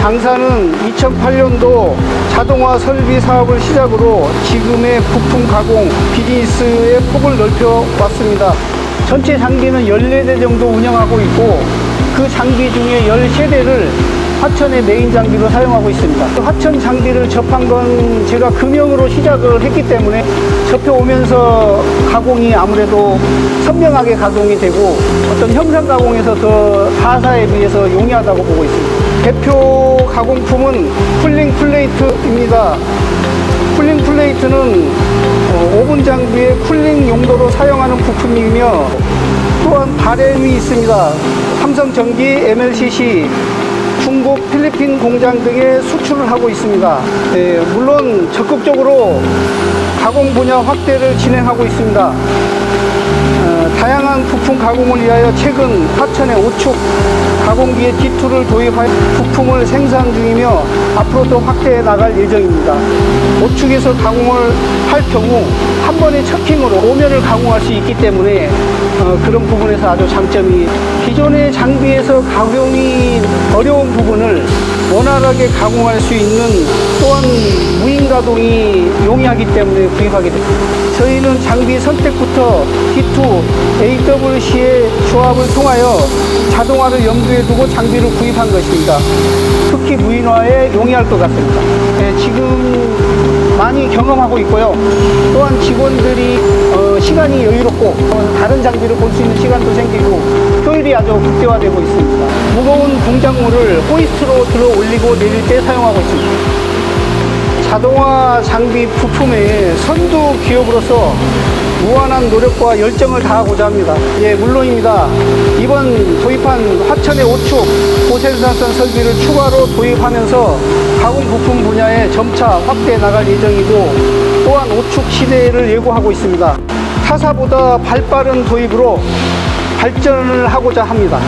당사는 2008년도 자동화 설비 사업을 시작으로 지금의 부품 가공 비즈니스의 폭을 넓혀 왔습니다. 전체 장비는 14대 정도 운영하고 있고 그 장비 중에 13대를 화천의 메인 장비로 사용하고 있습니다. 화천 장비를 접한 건 제가 금형으로 시작을 했기 때문에 접해오면서 가공이 아무래도 선명하게 가공이 되고 어떤 형상 가공에서 더 하사에 비해서 용이하다고 보고 있습니다. 대표 가공품은 쿨링 플레이트입니다. 쿨링 플레이트는 어, 오븐 장비의 쿨링 용도로 사용하는 부품이며 또한 바램이 있습니다. 삼성전기, MLCC, 중국, 필리핀 공장 등에 수출을 하고 있습니다. 예, 물론 적극적으로 가공 분야 확대를 진행하고 있습니다. 어, 다양한 부품 가공을 위하여 최근 화천의 오축 가공기의 D2를 도입하여 부품을 생산 중이며 앞으로 더 확대해 나갈 예정입니다. 오축에서 가공을 할 경우 한 번의 척킹으로 오면을 가공할 수 있기 때문에 어, 그런 부분에서 아주 장점이 기존의 장비에서 가공이 어려운 부분을 원활하게 가공할 수 있는 또한 무인 가동이 용이하기 때문에 구입하게 됩니다. 저희는 장비 선택부터 T2, AWC의 조합을 통하여 자동화를 염두에 두고 장비를 구입한 것입니다. 특히 무인화에 용이할 것 같습니다. 네, 지금 많이 경험하고 있고요. 또한 직원들이 어, 시간이 여유롭고 어, 다른 장비를 볼 수 있는 시간도 생기고 효율이 아주 극대화되고 있습니다. 무거운 공작물을 호이스트로 들어 올리고 내릴 때 사용하고 있습니다. 자동화 장비 부품의 선두 기업으로서 무한한 노력과 열정을 다하고자 합니다. 예, 물론입니다. 이번 도입한 화천의 오축 고생산성 설비를 추가로 도입하면서 가공 부품 분야에 점차 확대해 나갈 예정이고 또한 오축 시대를 예고하고 있습니다. 타사보다 발빠른 도입으로 발전을 하고자 합니다.